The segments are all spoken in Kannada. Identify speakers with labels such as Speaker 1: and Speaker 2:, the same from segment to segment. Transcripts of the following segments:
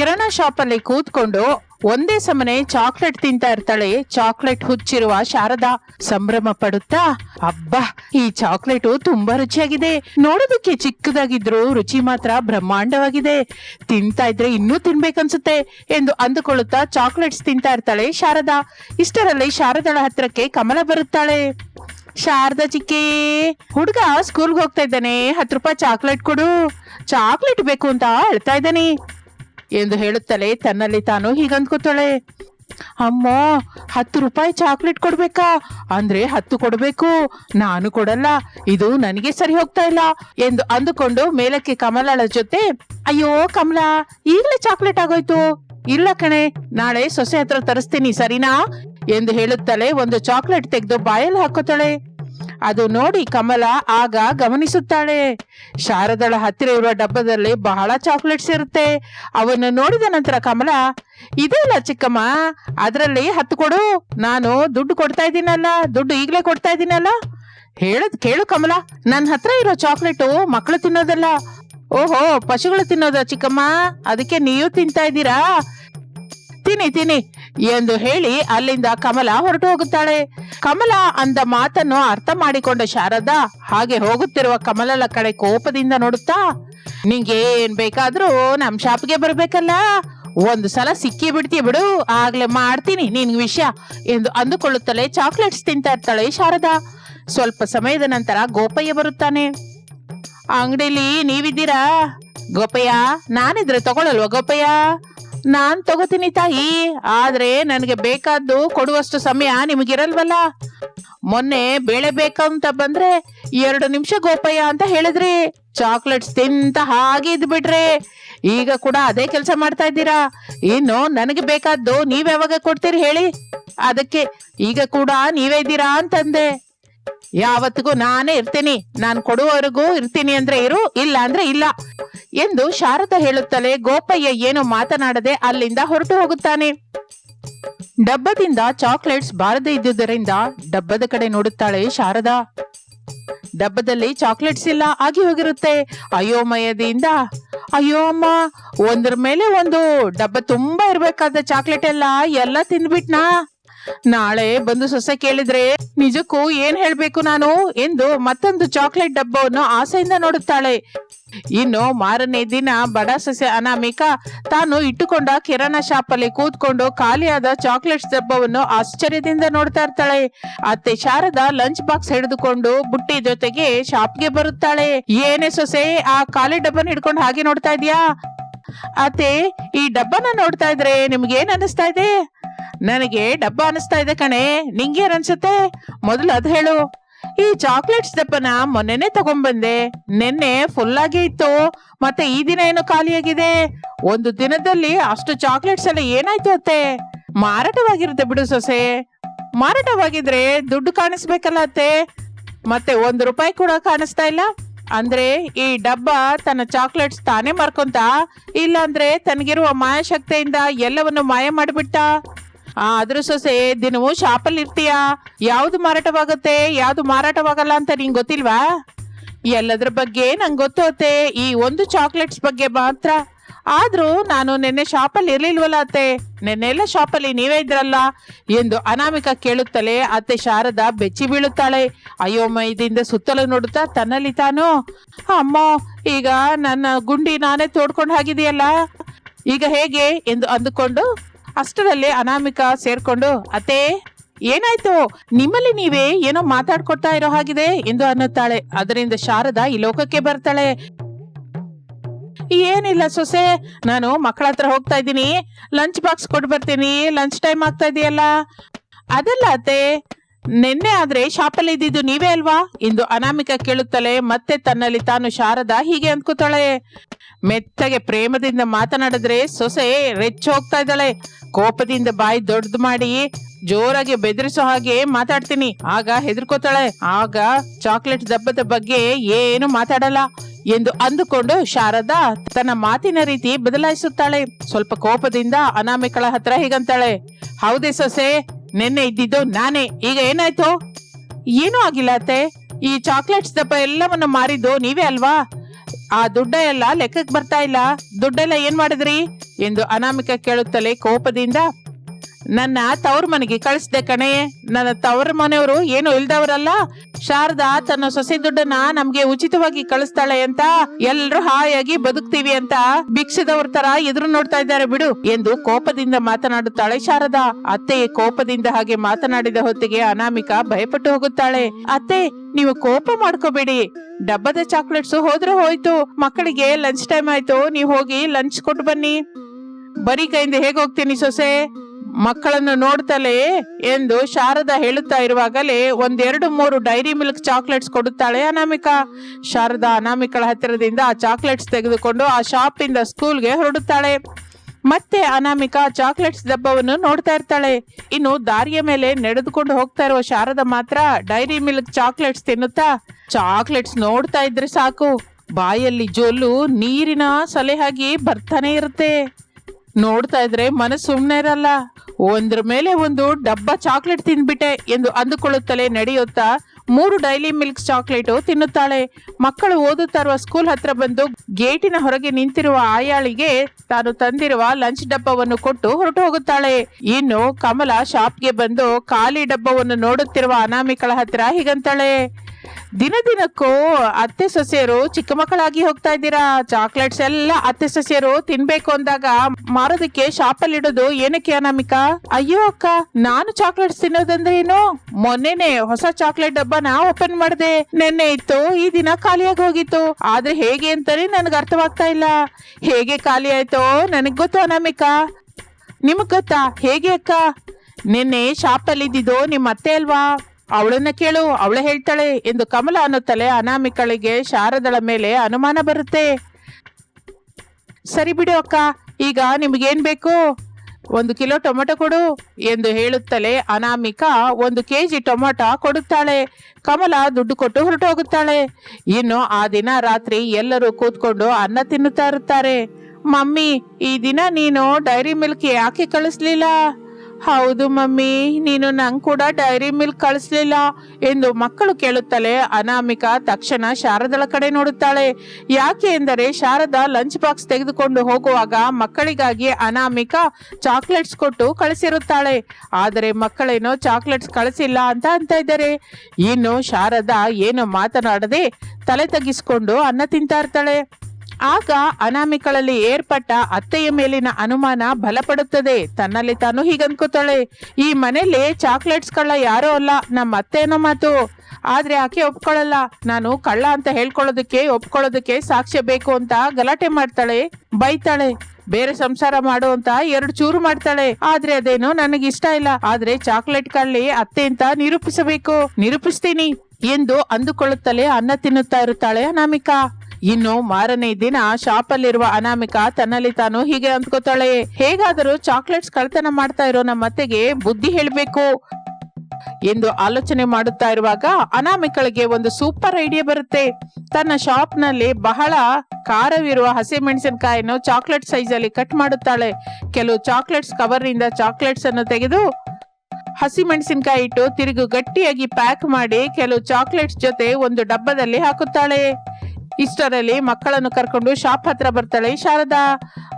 Speaker 1: ಕಿರಾಣಾ ಶಾಪಲ್ಲಿ ಕೂತ್ಕೊಂಡು ಒಂದೇ ಸಮನೆ ಚಾಕ್ಲೇಟ್ ತಿಂತಾ ಇರ್ತಾಳೆ. ಚಾಕ್ಲೇಟ್ ಹುಚ್ಚಿರುವ ಶಾರದಾ ಸಂಭ್ರಮ ಪಡುತ್ತಾ, ಅಬ್ಬಾ, ಈ ಚಾಕ್ಲೇಟ್ ತುಂಬಾ ರುಚಿಯಾಗಿದೆ. ನೋಡೋದಕ್ಕೆ ಚಿಕ್ಕದಾಗಿದ್ರು ರುಚಿ ಮಾತ್ರ ಬ್ರಹ್ಮಾಂಡವಾಗಿದೆ. ತಿಂತಾ ಇದ್ರೆ ಇನ್ನೂ ತಿನ್ಬೇಕನ್ಸುತ್ತೆ ಎಂದು ಅಂದುಕೊಳ್ಳುತ್ತಾ ಚಾಕ್ಲೇಟ್ಸ್ ತಿಂತಾ ಇರ್ತಾಳೆ ಶಾರದಾ. ಇಷ್ಟರಲ್ಲಿ ಶಾರದಳ ಹತ್ರಕ್ಕೆ ಕಮಲ ಬರುತ್ತಾಳೆ. ಶಾರದಾ ಚಿಕ್ಕಿ, ಹುಡುಗ ಸ್ಕೂಲ್ಗೆ ಹೋಗ್ತಾ ಇದ್ದಾನೆ. ಹತ್ತು ರೂಪಾಯಿ ಚಾಕ್ಲೇಟ್ ಕೊಡು. ಚಾಕ್ಲೇಟ್ ಬೇಕು ಅಂತ ಹೇಳ್ತಾ ಇದ್ದಾನೆ. ಎಂದು ಹೇಳುತ್ತಲೇ ತನ್ನಲ್ಲಿ ತಾನು ಹೀಗಂದ್ಕೋತಾಳೆ ಅಮ್ಮ, ಹತ್ತು ರೂಪಾಯಿ ಚಾಕ್ಲೇಟ್ ಕೊಡ್ಬೇಕಾ? ಅಂದ್ರೆ ಹತ್ತು ಕೊಡ್ಬೇಕು. ನಾನು ಕೊಡಲ್ಲ. ಇದು ನನಗೆ ಸರಿ ಹೋಗ್ತಾ ಇಲ್ಲ ಎಂದು ಅಂದುಕೊಂಡು ಮೇಲಕ್ಕೆ ಕಮಲಳ ಜೊತೆ, ಅಯ್ಯೋ ಕಮಲ, ಈಗಲೇ ಚಾಕ್ಲೇಟ್ ಆಗೋಯ್ತು. ಇಲ್ಲ ಕಣೆ, ನಾಳೆ ಸೊಸೆ ಹತ್ರ ತರಿಸ್ತೀನಿ, ಸರಿನಾ? ಎಂದು ಹೇಳುತ್ತಲೇ ಒಂದು ಚಾಕ್ಲೇಟ್ ತೆಗೆದು ಬಾಯಲ್ಲಿ ಹಾಕೋತಾಳೆ. ಅದು ನೋಡಿ ಕಮಲ ಆಗ ಗಮನಿಸುತ್ತಾಳೆ. ಶಾರದಳ ಹತ್ತಿರ ಇರುವ ಡಬ್ಬದಲ್ಲಿ ಬಹಳ ಚಾಕ್ಲೇಟ್ಸ್ ಇರುತ್ತೆ. ಅವನ್ನು ನೋಡಿದ ನಂತರ ಕಮಲ, ಇದೆಲ್ಲ ಚಿಕ್ಕಮ್ಮ, ಅದರಲ್ಲಿ ಹತ್ತು ಕೊಡು. ನಾನು ದುಡ್ಡು ಕೊಡ್ತಾ ಇದ್ದೀನಲ್ಲ, ದುಡ್ಡು ಈಗಲೇ ಕೊಡ್ತಾ ಇದ್ದೀನಲ್ಲ. ಹೇಳದ್ ಕೇಳು ಕಮಲ. ನನ್ನ ಹತ್ರ ಇರೋ ಚಾಕ್ಲೇಟು ಮಕ್ಕಳು ತಿನ್ನೋದಲ್ಲ. ಓಹೋ, ಪಶುಗಳು ತಿನ್ನೋದ ಚಿಕ್ಕಮ್ಮ? ಅದಕ್ಕೆ ನೀವು ತಿಂತಾ ಇದ್ದೀರಾ? ತಿನ್ನಿ ತಿನ್ನಿ. ಎಂದು ಹೇಳಿ ಅಲ್ಲಿಂದ ಕಮಲ ಹೊರಟು ಹೋಗುತ್ತಾಳೆ. ಕಮಲ ಅಂದ ಮಾತನ್ನು ಅರ್ಥ ಮಾಡಿಕೊಂಡ ಶಾರದಾ, ಹಾಗೆ ಹೋಗುತ್ತಿರುವ ಕಮಲಳ ಕಡೆ ಕೋಪದಿಂದ ನೋಡುತ್ತಾ ನಿಂಗೆ ಏನ್ ಬೇಕಾದ್ರೂ ನಮ್ ಶಾಪ್ಗೆ ಬರ್ಬೇಕಲ್ಲ. ಒಂದು ಸಲ ಸಿಕ್ಕಿ ಬಿಡ್ತೀಯ ಬಿಡು. ಆಗ್ಲೇ ಮಾಡ್ತೀನಿ ನಿನ್ ವಿಷಯ ಎಂದು ಅಂದುಕೊಳ್ಳುತ್ತಲೇ ಚಾಕ್ಲೇಟ್ಸ್ ತಿಂತಾ ಇರ್ತಾಳೆ ಶಾರದಾ. ಸ್ವಲ್ಪ ಸಮಯದ ನಂತರ ಗೋಪಯ್ಯ ಬರುತ್ತಾನೆ. ಅಂಗಡಿಲಿ ನೀವಿದ್ದೀರಾ? ಗೋಪಯ್ಯ, ನಾನಿದ್ರೆ ತಗೊಳಲ್ವಾ ಗೋಪಯ್ಯ? ನಾನ್ ತಗೋತೀನಿ ತಾಯಿ, ಆದ್ರೆ ನನಗೆ ಬೇಕಾದ್ದು ಕೊಡುವಷ್ಟು ಸಮಯ ನಿಮಗಿರಲ್ವಲ್ಲ? ಮೊನ್ನೆ ಬೇಳೆ ಬೇಕಂತ ಬಂದ್ರೆ ಎರಡು ನಿಮಿಷ ಗೋಪಯ್ಯ ಅಂತ ಹೇಳಿದ್ರಿ. ಚಾಕ್ಲೇಟ್ಸ್ ತಿಂತ ಹಾಗೆ ಇದ್ ಬಿಡ್ರಿ ಈಗ ಕೂಡ ಅದೇ ಕೆಲಸ ಮಾಡ್ತಾ ಇದ್ದೀರಾ? ಇನ್ನು ನನಗೆ ಬೇಕಾದ್ದು ನೀವ್ ಯಾವಾಗ ಕೊಡ್ತೀರಿ ಹೇಳಿ? ಅದಕ್ಕೆ ಈಗ ಕೂಡ ನೀವೇ ಇದ್ದೀರಾ ಅಂತಂದೆ. ಯಾವತ್ತಿಗೂ ನಾನೇ ಇರ್ತೀನಿ. ನಾನು ಕೊಡುವವರೆಗೂ ಇರ್ತೀನಿ ಅಂದ್ರೆ ಇರು, ಇಲ್ಲ ಅಂದ್ರೆ ಇಲ್ಲ ಎಂದು ಶಾರದಾ ಹೇಳುತ್ತಲೇ ಗೋಪಯ್ಯ ಏನು ಮಾತನಾಡದೆ ಅಲ್ಲಿಂದ ಹೊರಟು ಹೋಗುತ್ತಾನೆ. ಡಬ್ಬದಿಂದ ಚಾಕ್ಲೇಟ್ಸ್ ಬಾರದೇ ಇದ್ದುದರಿಂದ ಡಬ್ಬದ ಕಡೆ ನೋಡುತ್ತಾಳೆ ಶಾರದಾ. ಡಬ್ಬದಲ್ಲಿ ಚಾಕ್ಲೇಟ್ಸ್ ಇಲ್ಲ, ಆಗಿ ಹೋಗಿರುತ್ತೆ. ಅಯೋಮಯದಿಂದ, ಅಯ್ಯೋ ಅಮ್ಮ, ಒಂದ್ರ ಮೇಲೆ ಒಂದು ಡಬ್ಬ ತುಂಬಾ ಇರ್ಬೇಕಾದ ಚಾಕ್ಲೇಟ್ ಎಲ್ಲ ಎಲ್ಲ ತಿಂದ್ಬಿಟ್ನಾ? ನಾಳೆ ಬಂದು ಸೊಸೆ ಕೇಳಿದ್ರೆ, ನಿಜಕ್ಕೂ ಏನ್ ಹೇಳ್ಬೇಕು ನಾನು? ಎಂದು ಮತ್ತೊಂದು ಚಾಕ್ಲೇಟ್ ಡಬ್ಬವನ್ನು ಆಸೆಯಿಂದ ನೋಡುತ್ತಾಳೆ. ಇನ್ನು ಮಾರನೇ ದಿನ ಬಡ ಸೊಸೆ ಅನಾಮಿಕಾ ತಾನು ಇಟ್ಟುಕೊಂಡ ಕಿರಣ ಶಾಪ್ ಅಲ್ಲಿ ಕೂತ್ಕೊಂಡು ಖಾಲಿಯಾದ ಚಾಕ್ಲೇಟ್ಸ್ ಡಬ್ಬವನ್ನು ಆಶ್ಚರ್ಯದಿಂದ ನೋಡ್ತಾ ಇರ್ತಾಳೆ. ಅತ್ತೆ ಶಾರದ ಲಂಚ್ ಬಾಕ್ಸ್ ಹಿಡಿದುಕೊಂಡು ಬುಟ್ಟಿ ಜೊತೆಗೆ ಶಾಪ್ಗೆ ಬರುತ್ತಾಳೆ. ಏನೇ ಸೊಸೆ, ಆ ಖಾಲಿ ಡಬ್ಬನ ಹಿಡ್ಕೊಂಡು ಹಾಗೆ ನೋಡ್ತಾ ಇದೀಯಾ? ಅತ್ತೆ, ಈ ಡಬ್ಬನ ನೋಡ್ತಾ ಇದ್ರೆ ನಿಮ್ಗೆ ಏನ್ ಅನಿಸ್ತಾ ಇದೆ? ನನಗೆ ಡಬ್ಬ ಅನಿಸ್ತಾ ಇದೆ ಕಣೆ. ನಿಂಗೇನ್ ಅನ್ಸುತ್ತೆ? ಮೊದಲು ಅದ್ ಹೇಳು. ಈ ಚಾಕ್ಲೇಟ್ಸ್ ಡಬ್ಬನ ಮೊನ್ನೆನೆ ತಗೊಂಡ್ಬಂದೆ. ನಿನ್ನೆ ಫುಲ್ ಆಗಿ ಇತ್ತು. ಮತ್ತೆ ಈ ದಿನ ಏನು ಖಾಲಿಯಾಗಿದೆ ಒಂದು ದಿನದಲ್ಲಿ ಅಷ್ಟು ಚಾಕ್ಲೇಟ್ಸ್ ಎಲ್ಲ ಏನಾಯ್ತು ಅತ್ತೆ? ಮಾರಾಟವಾಗಿರುತ್ತೆ ಬಿಡು ಸೊಸೆ. ಮಾರಾಟವಾಗಿದ್ರೆ ದುಡ್ಡು ಕಾಣಿಸ್ಬೇಕಲ್ಲ ಅತ್ತೆ. ಮತ್ತೆ ಒಂದು ರೂಪಾಯಿ ಕೂಡ ಕಾಣಿಸ್ತಾ ಇಲ್ಲ. ಅಂದ್ರೆ ಈ ಡಬ್ಬ ತನ್ನ ಚಾಕ್ಲೇಟ್ಸ್ ತಾನೇ ಮಾರ್ಕೊಂತ ಇಲ್ಲ ಅಂದ್ರೆ ತನಗಿರುವ ಮಾಯಾಶಕ್ತಿಯಿಂದ ಎಲ್ಲವನ್ನು ಮಾಯ ಮಾಡಿಬಿಟ್ಟ. ಆದ್ರೂ ಸೊಸೆ, ದಿನವೂ ಶಾಪಲ್ಲಿ ಇರ್ತೀಯಾ? ಯಾವ್ದು ಮಾರಾಟವಾಗುತ್ತೆ, ಯಾವ್ದು ಮಾರಾಟವಾಗಲ್ಲ ಅಂತ ನಿಂಗೆ ಗೊತ್ತಿಲ್ವಾ? ಎಲ್ಲದ್ರ ಬಗ್ಗೆ ನಂಗೆ ಗೊತ್ತೋತೆ ಈ ಒಂದು ಚಾಕ್ಲೇಟ್ಸ್ ಬಗ್ಗೆ ಮಾತ್ರ. ಆದ್ರೂ ನಾನು ನಿನ್ನೆ ಶಾಪಲ್ಲಿ ಇರ್ಲಿಲ್ವಲ್ಲ ಅತ್ತೆ. ನಿನ್ನೆಲ್ಲ ಶಾಪಲ್ಲಿ ನೀವೇ ಇದ್ರಲ್ಲ. ಎಂದು ಅನಾಮಿಕ ಕೇಳುತ್ತಲೇ ಅತ್ತೆ ಶಾರದಾ ಬೆಚ್ಚಿ ಬೀಳುತ್ತಾಳೆ. ಅಯೋಮಯದಿಂದ ಸುತ್ತಲೂ ನೋಡುತ್ತಾ ತನ್ನಲ್ಲಿ ತಾನು. ಅಮ್ಮ, ಈಗ ನನ್ನ ಗುಂಡಿ ನಾನೇ ತೋಡ್ಕೊಂಡು ಹಾಗಿದೆಯಲ್ಲ? ಈಗ ಹೇಗೆ? ಎಂದು ಅಂದುಕೊಂಡು ಅಷ್ಟರಲ್ಲಿ ಅನಾಮಿಕ ಸೇರ್ಕೊಂಡು, ಅತ್ತೆ, ಏನಾಯ್ತು? ನಿಮ್ಮಲ್ಲಿ ನೀವೇ ಏನೋ ಮಾತಾಡ್ಕೊಡ್ತಾ ಇರೋ ಹಾಗಿದೆ? ಎಂದು ಅನ್ನುತ್ತಾಳೆ. ಅದರಿಂದ ಶಾರದಾ ಈ ಲೋಕಕ್ಕೆ ಬರ್ತಾಳೆ. ಏನಿಲ್ಲ ಸೊಸೆ, ನಾನು ಮಕ್ಕಳ ಹತ್ರ ಹೋಗ್ತಾ ಇದ್ದೀನಿ. ಲಂಚ್ ಬಾಕ್ಸ್ ಕೊಟ್ಟು ಬರ್ತೀನಿ ಲಂಚ್ ಟೈಮ್ ಆಗ್ತಾ ಇದೆಯಲ್ಲ? ಅದಲ್ಲ ಅತ್ತೆ ನಿನ್ನೆ ಆದ್ರೆ ಶಾಪಲ್ಲಿ ಇದ್ದಿದ್ದು ನೀವೇ ಅಲ್ವಾ? ಇಂದು ಅನಾಮಿಕ ಕೇಳುತ್ತಲೇ ಮತ್ತೆ ತನ್ನಲ್ಲಿ ತಾನು ಶಾರದಾ ಹೀಗೆ ಅಂದ್ಕೋತಾಳೆ. ಮೆತ್ತಗೆ ಪ್ರೇಮದಿಂದ ಮಾತನಾಡಿದ್ರೆ ಸೊಸೆ ರೆಚ್ಚ ಹೋಗ್ತಾ ಇದ್ದಾಳೆ. ಕೋಪದಿಂದ ಬಾಯಿ ದೊಡ್ಡದು ಮಾಡಿ ಜೋರಾಗಿ ಬೆದರಿಸೋ ಹಾಗೆ ಮಾತಾಡ್ತೀನಿ. ಆಗ ಹೆದರ್ಕೋತಾಳೆ. ಆಗ ಚಾಕ್ಲೇಟ್ ದಬ್ಬದ ಬಗ್ಗೆ ಏನು ಮಾತಾಡಲ್ಲ ಎಂದು ಅಂದುಕೊಂಡು ಶಾರದಾ ತನ್ನ ಮಾತಿನ ರೀತಿ ಬದಲಾಯಿಸುತ್ತಾಳೆ. ಸ್ವಲ್ಪ ಕೋಪದಿಂದ ಅನಾಮಿಕಳ ಹತ್ರ ಹೀಗಂತಾಳೆ. ಹೌದೇ ಸೊಸೆ? ನಿನ್ನೆ ಇದ್ದಿದ್ದು ನಾನೇ. ಈಗ ಏನಾಯ್ತು? ಏನೂ ಆಗಿಲ್ಲ ಅತ್ತೆ. ಈ ಚಾಕ್ಲೇಟ್ಸ್ ದಪ್ಪ ಎಲ್ಲವನ್ನು ಮಾರಿದ್ದು ನೀವೇ ಅಲ್ವಾ? ಆ ದುಡ್ಡ ಎಲ್ಲ ಲೆಕ್ಕಕ್ಕೆ ಬರ್ತಾ ಇಲ್ಲ. ದುಡ್ಡೆಲ್ಲ ಏನ್ ಮಾಡಿದ್ರಿ? ಎಂದು ಅನಾಮಿಕ ಕೇಳುತ್ತಲೇ ಕೋಪದಿಂದ ನನ್ನ ತವ್ರ ಮನೆಗೆ ಕಳಿಸ್ದೆ ಕಣೆ. ನನ್ನ ತವ್ರ ಮನೆಯವರು ಏನು ಇಲ್ದವರಲ್ಲ. ಶಾರದಾ ತನ್ನ ಸೊಸೆ ದುಡ್ಡನ್ನ ನಮ್ಗೆ ಉಚಿತವಾಗಿ ಕಳಿಸ್ತಾಳೆ ಅಂತ ಎಲ್ರು ಹಾಯಾಗಿ ಬದುಕ್ತೀವಿ ಅಂತ ಭಿಕ್ಷದವ್ರ ತರ ಎದುರು ನೋಡ್ತಾ ಇದ್ದಾರೆ ಬಿಡು ಎಂದು ಕೋಪದಿಂದ ಮಾತನಾಡುತ್ತಾಳೆ ಶಾರದಾ. ಅತ್ತೆ ಕೋಪದಿಂದ ಹಾಗೆ ಮಾತನಾಡಿದ ಹೊತ್ತಿಗೆ ಅನಾಮಿಕ ಭಯಪಟ್ಟು ಹೋಗುತ್ತಾಳೆ. ಅತ್ತೆ, ನೀವು ಕೋಪ ಮಾಡ್ಕೋಬೇಡಿ. ಡಬ್ಬದ ಚಾಕ್ಲೇಟ್ಸ್ ಹೋದ್ರೆ ಹೋಯ್ತು. ಮಕ್ಕಳಿಗೆ ಲಂಚ್ ಟೈಮ್ ಆಯ್ತು. ನೀವು ಹೋಗಿ ಲಂಚ್ ಕೊಟ್ಟು ಬನ್ನಿ. ಬರೀ ಕೈಯಿಂದ ಹೇಗೆ ಹೋಗ್ತೀನಿ ಸೊಸೆ? ಮಕ್ಕಳನ್ನು ನೋಡ್ತಲೇ ಎಂದು ಶಾರದಾ ಹೇಳುತ್ತಾ ಇರುವಾಗಲೇ ಒಂದೆರಡು ಮೂರು ಡೈರಿ ಮಿಲ್ಕ್ ಚಾಕ್ಲೇಟ್ಸ್ ಕೊಡುತ್ತಾಳೆ ಅನಾಮಿಕಾ. ಶಾರದಾ ಅನಾಮಿಕಳ ಹತ್ತಿರದಿಂದ ಆ ಚಾಕ್ಲೇಟ್ಸ್ ತೆಗೆದುಕೊಂಡು ಆ ಶಾಪಿಂದ ಸ್ಕೂಲ್ಗೆ ಹೊರಡುತ್ತಾಳೆ. ಮತ್ತೆ ಅನಾಮಿಕಾ ಚಾಕ್ಲೇಟ್ಸ್ ಡಬ್ಬವನ್ನು ನೋಡ್ತಾ ಇರ್ತಾಳೆ. ಇನ್ನು ದಾರಿಯ ಮೇಲೆ ನಡೆದುಕೊಂಡು ಹೋಗ್ತಾ ಇರುವ ಶಾರದಾ ಮಾತ್ರ ಡೈರಿ ಮಿಲ್ಕ್ ಚಾಕ್ಲೇಟ್ಸ್ ತಿನ್ನುತ್ತಾ ಚಾಕ್ಲೇಟ್ಸ್ ನೋಡ್ತಾ ಇದ್ರೆ ಸಾಕು. ಬಾಯಲ್ಲಿ ಜೊಲ್ಲು ನೀರಿನ ಸಲಹಾಗಿ ಹಾಗೆ ಬರ್ತಾನೆ ಇರುತ್ತೆ. ನೋಡ್ತಾ ಇದ್ರೆ ಮನಸ್ಸು ಸುಮ್ಮನೆ ಇರಲ್ಲ. ಒಂದ್ರ ಮೇಲೆ ಒಂದು ಡಬ್ಬ ಚಾಕ್ಲೇಟ್ ತಿಂದ್ಬಿಟ್ಟೆ ಎಂದು ಅಂದುಕೊಳ್ಳುತ್ತಲೇ ನಡೆಯುತ್ತಾ ಮೂರು ಡೈಲಿ ಮಿಲ್ಕ್ ಚಾಕ್ಲೇಟು ತಿನ್ನುತ್ತಾಳೆ. ಮಕ್ಕಳು ಓದುತ್ತಾ ಇರುವ ಸ್ಕೂಲ್ ಹತ್ರ ಬಂದು ಗೇಟಿನ ಹೊರಗೆ ನಿಂತಿರುವ ಆಯಾಳಿಗೆ ತಾನು ತಂದಿರುವ ಲಂಚ್ ಡಬ್ಬವನ್ನು ಕೊಟ್ಟು ಹೊರಟು ಹೋಗುತ್ತಾಳೆ. ಇನ್ನು ಕಮಲ ಶಾಪ್ಗೆ ಬಂದು ಖಾಲಿ ಡಬ್ಬವನ್ನು ನೋಡುತ್ತಿರುವ ಅನಾಮಿಕಳ ಹತ್ರ ಹೀಗಂತಾಳೆ. ದಿನ ದಿನಕ್ಕೂ ಅತ್ತೆ ಸೊಸೆಯರು ಚಿಕ್ಕ ಮಕ್ಕಳಾಗಿ ಹೋಗ್ತಾ ಇದ್ದೀರಾ? ಚಾಕ್ಲೇಟ್ಸ್ ಎಲ್ಲ ಅತ್ತೆ ಸೊಸೆಯರು ತಿನ್ಬೇಕು ಅಂದಾಗ ಮಾರೋದಕ್ಕೆ ಶಾಪಲ್ಲಿ ಇಡೋದು ಏನಕ್ಕೆ ಅನಾಮಿಕ? ಅಯ್ಯೋ ಅಕ್ಕ, ನಾನು ಚಾಕ್ಲೇಟ್ಸ್ ತಿನ್ನೋದಂದ್ರೆ ಏನು? ಮೊನ್ನೆನೆ ಹೊಸ ಚಾಕ್ಲೇಟ್ ಡಬ್ಬನ ಓಪನ್ ಮಾಡಿದೆ. ನೆನ್ನೆ ಇತ್ತು, ಈ ದಿನ ಖಾಲಿಯಾಗಿ ಹೋಗಿತ್ತು. ಆದ್ರೆ ಹೇಗೆ ಅಂತಾನೆ ನನ್ಗೆ ಅರ್ಥವಾಗ್ತಾ ಇಲ್ಲ. ಹೇಗೆ ಖಾಲಿ ಆಯ್ತೋ ನನಗ್ ಗೊತ್ತು ಅನಾಮಿಕ. ನಿಮಗ್ ಗೊತ್ತಾ? ಹೇಗೆ ಅಕ್ಕ? ನಿನ್ನೆ ಶಾಪಲ್ಲಿ ಇದ್ದಿದ್ದು ನಿಮ್ಮ ಅತ್ತೆ ಅಲ್ವಾ? ಅವಳನ್ನ ಕೇಳು, ಅವಳು ಹೇಳ್ತಾಳೆ ಎಂದು ಕಮಲ ಅನ್ನುತ್ತಲೇ ಅನಾಮಿಕಳಿಗೆ ಶಾರದಳ ಮೇಲೆ ಅನುಮಾನ ಬರುತ್ತೆ. ಸರಿ ಬಿಡು ಅಕ್ಕ, ಈಗ ನಿಮಗೇನ್ ಬೇಕು? ಒಂದು ಕಿಲೋ ಟೊಮೆಟೊ ಕೊಡು ಎಂದು ಹೇಳುತ್ತಲೇ ಅನಾಮಿಕಾ ಒಂದು ಕೆಜಿ ಟೊಮೆಟೊ ಕೊಡುತ್ತಾಳೆ. ಕಮಲ ದುಡ್ಡು ಕೊಟ್ಟು ಹೊರಟು ಹೋಗುತ್ತಾಳೆ ಇನ್ನು ಆ ದಿನ ರಾತ್ರಿ ಎಲ್ಲರೂ ಕೂತ್ಕೊಂಡು ಅನ್ನ ತಿನ್ನುತ್ತಾ ಇರುತ್ತಾರೆ. ಮಮ್ಮಿ, ಈ ದಿನ ನೀನು ಡೈರಿ ಮಿಲ್ಕ್ ಯಾಕೆ ಕಳಿಸ್ಲಿಲ್ಲ? ಹೌದು ಮಮ್ಮಿ, ನೀನು ನಂಗೆ ಕೂಡ ಡೈರಿ ಮಿಲ್ಕ್ ಕಳಿಸ್ಲಿಲ್ಲ ಎಂದು ಮಕ್ಕಳು ಕೇಳುತ್ತಲೇ ಅನಾಮಿಕಾ ತಕ್ಷಣ ಶಾರದಳ ಕಡೆ ನೋಡುತ್ತಾಳೆ. ಯಾಕೆ ಎಂದರೆ ಶಾರದಾ ಲಂಚ್ ಬಾಕ್ಸ್ ತೆಗೆದುಕೊಂಡು ಹೋಗುವಾಗ ಮಕ್ಕಳಿಗಾಗಿ ಅನಾಮಿಕಾ ಚಾಕ್ಲೇಟ್ಸ್ ಕೊಟ್ಟು ಕಳಿಸಿರುತ್ತಾಳೆ. ಆದರೆ ಮಕ್ಕಳೇನೋ ಚಾಕ್ಲೇಟ್ಸ್ ಕಳಿಸಿಲ್ಲ ಅಂತ ಅಂತ ಇದ್ದಾರೆ. ಇನ್ನು ಶಾರದಾ ಏನು ಮಾತನಾಡದೆ ತಲೆ ತಗ್ಗಿಸಿಕೊಂಡು ಅನ್ನ ತಿಂತಾ ಇರ್ತಾಳೆ. ಆಗ ಅನಾಮಿಕಳಲ್ಲಿ ಏರ್ಪಟ್ಟ ಅತ್ತೆಯ ಮೇಲಿನ ಅನುಮಾನ ಬಲಪಡುತ್ತದೆ. ತನ್ನಲ್ಲಿ ತಾನು ಹೀಗನ್ಕೋತಾಳೆ, ಈ ಮನೇಲಿ ಚಾಕ್ಲೇಟ್ಸ್ ಕಳ್ಳ ಯಾರೋ ಅಲ್ಲ ನಮ್ಮ ಅತ್ತೆನೋ ಮಾತು. ಆದ್ರೆ ಆಕೆ ಒಪ್ಕೊಳ್ಳಲ್ಲ ನಾನು ಕಳ್ಳ ಅಂತ ಹೇಳ್ಕೊಳ್ಳೋದಕ್ಕೆ, ಒಪ್ಕೊಳ್ಳೋದಕ್ಕೆ ಸಾಕ್ಷ್ಯ ಬೇಕು ಅಂತ ಗಲಾಟೆ ಮಾಡ್ತಾಳೆ, ಬೈತಾಳೆ. ಬೇರೆ ಸಂಸಾರ ಮಾಡು ಅಂತ ಎರಡು ಚೂರು ಮಾಡ್ತಾಳೆ. ಆದ್ರೆ ಅದೇನು ಇಷ್ಟ ಇಲ್ಲ. ಆದ್ರೆ ಚಾಕ್ಲೇಟ್ ಕಳ್ಳಿ ಅತ್ತೆ ಅಂತ ನಿರೂಪಿಸಬೇಕು. ನಿರೂಪಿಸ್ತೀನಿ ಎಂದು ಅಂದುಕೊಳ್ಳುತ್ತಲೇ ಅನ್ನ ತಿನ್ನುತ್ತಾ ಇರುತ್ತಾಳೆ ಅನಾಮಿಕಾ. ಇನ್ನು ಮಾರನೇ ದಿನ ಶಾಪಲ್ಲಿರುವ ಅನಾಮಿಕ ತನ್ನಲ್ಲಿ ತಾನು ಹೀಗೆ ಅಂದ್ಕೋತಾಳೆ. ಹೇಗಾದರೂ ಚಾಕ್ಲೇಟ್ಸ್ ಕಳ್ತನ ಮಾಡ್ತಾ ಇರೋ ನಮ್ಮ ಅತ್ತೆಗೆ ಬುದ್ಧಿ ಹೇಳ್ಬೇಕು. ಎಂದು ಆಲೋಚನೆ ಮಾಡುತ್ತಾ ಇರುವಾಗ ಅನಾಮಿಕಳಿಗೆ ಒಂದು ಸೂಪರ್ ಐಡಿಯಾ ಬರುತ್ತೆ. ತನ್ನ ಶಾಪ್ನಲ್ಲಿ ಬಹಳ ಖಾರವಿರುವ ಹಸಿಮೆಣಸಿನಕಾಯನ್ನು ಚಾಕ್ಲೇಟ್ ಸೈಜ್ ಅಲ್ಲಿ ಕಟ್ ಮಾಡುತ್ತಾಳೆ. ಕೆಲವು ಚಾಕ್ಲೇಟ್ಸ್ ಕವರ್ನಿಂದ ಚಾಕ್ಲೇಟ್ಸ್ ಅನ್ನು ತೆಗೆದು ಹಸಿಮೆಣಸಿನಕಾಯಿ ಇಟ್ಟು ತಿರುಗು ಗಟ್ಟಿಯಾಗಿ ಪ್ಯಾಕ್ ಮಾಡಿ ಕೆಲವು ಚಾಕ್ಲೇಟ್ಸ್ ಜೊತೆ ಒಂದು ಡಬ್ಬದಲ್ಲಿ ಹಾಕುತ್ತಾಳೆ. ಇಷ್ಟರಲ್ಲಿ ಮಕ್ಕಳನ್ನು ಕರ್ಕೊಂಡು ಶಾಪ್ ಹತ್ರ ಬರ್ತಾಳೆ. ಶಾರದಾ